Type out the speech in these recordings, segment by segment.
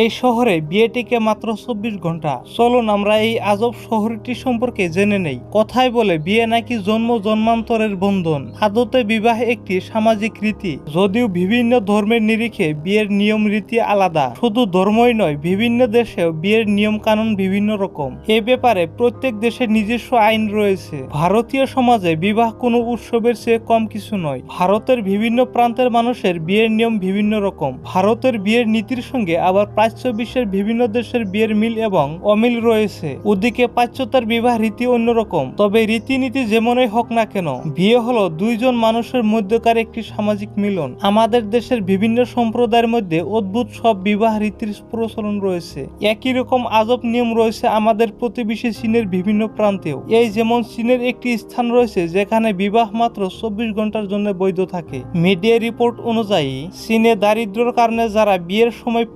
এই শহরে বিয়েটিকে মাত্র চব্বিশ ঘণ্টা। চলুন আমরা এই আজব শহরটি সম্পর্কে জেনে নেই। কথায় বলে বিয়ে নাকি জন্ম জন্মান্তরের বন্ধন। আদতে বিবাহ একটি সামাজিক রীতি। যদিও বিভিন্ন ধর্মের নিরিখে বিয়ের নিয়ম রীতি আলাদা। শুধু ধর্মই নয়, বিভিন্ন দেশেও বিয়ের নিয়ম কানুন বিভিন্ন রকম। এ ব্যাপারে প্রত্যেক দেশের নিজস্ব আইন রয়েছে। ভারতীয় সমাজে বিবাহ কোনো উৎসবের চেয়ে কম কিছু নয়। ভারতের বিভিন্ন প্রান্তের মানুষের বিয়ের নিয়ম বিভিন্ন রকম। ভারতের বিয়ের নীতির সঙ্গে আবার প্রাচ্য বিশ্বের বিভিন্ন দেশের বিয়ের মিল এবং অমিল রয়েছে। ওদিকে পাশ্চাত্যের বিবাহ রীতি অন্যরকম, তবে রীতিনীতি যেমনই হোক না কেন, বিয়ে হলো দুইজন মানুষের মধ্যকার একটি সামাজিক মিলন। আমাদের দেশের বিভিন্ন সম্প্রদায়ের মধ্যে অদ্ভুত সব বিবাহ রীতির প্রচলন রয়েছে। একই রকম আজব নিয়ম রয়েছে আমাদের প্রতিবেশী চীনের বিভিন্ন প্রান্তেও। এই যেমন চীনের একটি স্থান রয়েছে যেখানে বিবাহ মাত্র চব্বিশ ঘণ্টার জন্য বৈধ থাকে। মিডিয়া রিপোর্ট অনুযায়ী, চীনে দারিদ্র্যের কারণে যারা বিয়ের সময়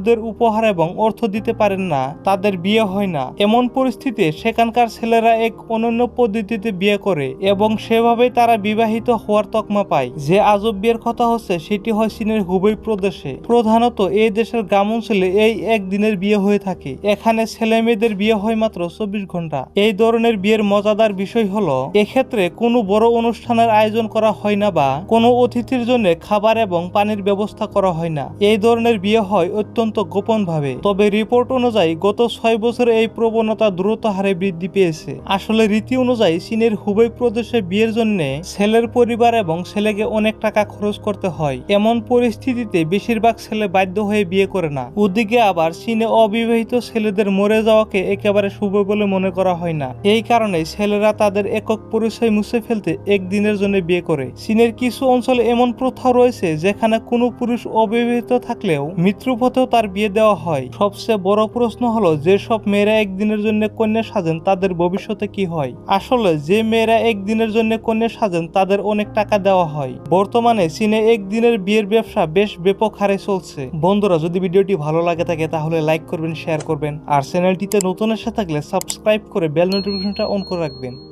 পুত্রবধূদের উপহার এবং অর্থ দিতে পারেন না, তাদের বিয়ে হয় না। এমন পরিস্থিতিতে সেখানকার ছেলেরা এক অনন্য পদ্ধতিতে বিয়ে করে এবং সেভাবেই তারা বিবাহিত হওয়ার তকমা পায়। যে আজব বিয়ের কথা হচ্ছে, সেটি হয় চীনের হুবই প্রদেশে। প্রধানত এই দেশের গ্রাম অঞ্চলে এই একদিনের বিয়ে হয়ে থাকে। এখানে ছেলে মেয়েদের বিয়ে হয় মাত্র চব্বিশ ঘণ্টা এই ধরনের বিয়ের মজাদার বিষয় হলো, এক্ষেত্রে কোনো বড় অনুষ্ঠানের আয়োজন করা হয় না বা কোনো অতিথির জন্য খাবার এবং পানির ব্যবস্থা করা হয় না। এই ধরনের বিয়ে হয় অত্যন্ত গোপন ভাবে তবে রিপোর্ট অনুযায়ী গত ছয় বছরে এই প্রবণতা দ্রুত হারে বৃদ্ধি পেয়েছে। আসলে রীতি অনুযায়ী চীনের হুবই প্রদেশে বিয়ের জন্য ছেলের পরিবার এবং ছেলেকে অনেক টাকা খরচ করতে হয়। এমন পরিস্থিতিতে বেশিরভাগ ছেলে বাধ্য হয়ে বিয়ে করে না। ওদিকে আবার চীনে অবিবাহিত ছেলেদের মরে যাওয়াকে একেবারে শুভ বলে মনে করা হয় না। এই কারণে ছেলেরা তাদের একক পরিচয় মুছে ফেলতে একদিনের জন্য বিয়ে করে। চীনের কিছু অঞ্চলে এমন প্রথা রয়েছে যেখানে কোনো পুরুষ অবিবাহিত থাকলেও মৃত্যুপথেও তার বিয়ে দেওয়া হয়। সবচেয়ে বড় প্রশ্ন হলো, যেসব মেয়েরা একদিনের জন্য কন্যা সাজেন, তাদের ভবিষ্যতে কি হয়? আসলে, যে মেয়েরা একদিনের জন্য কন্যা সাজেন, তাদের অনেক টাকা দেওয়া হয়। বর্তমানে চীনে একদিনের বিয়ের ব্যবসা বেশ ব্যাপক হারে চলছে। বন্ধুরা, যদি ভিডিওটি ভালো লাগে থাকে, তাহলে লাইক করবেন, শেয়ার করবেন। আর চ্যানেলটিতে নতুন এসে থাকলে সাবস্ক্রাইব করে বেল নোটিফিকেশনটা অন করে রাখবেন।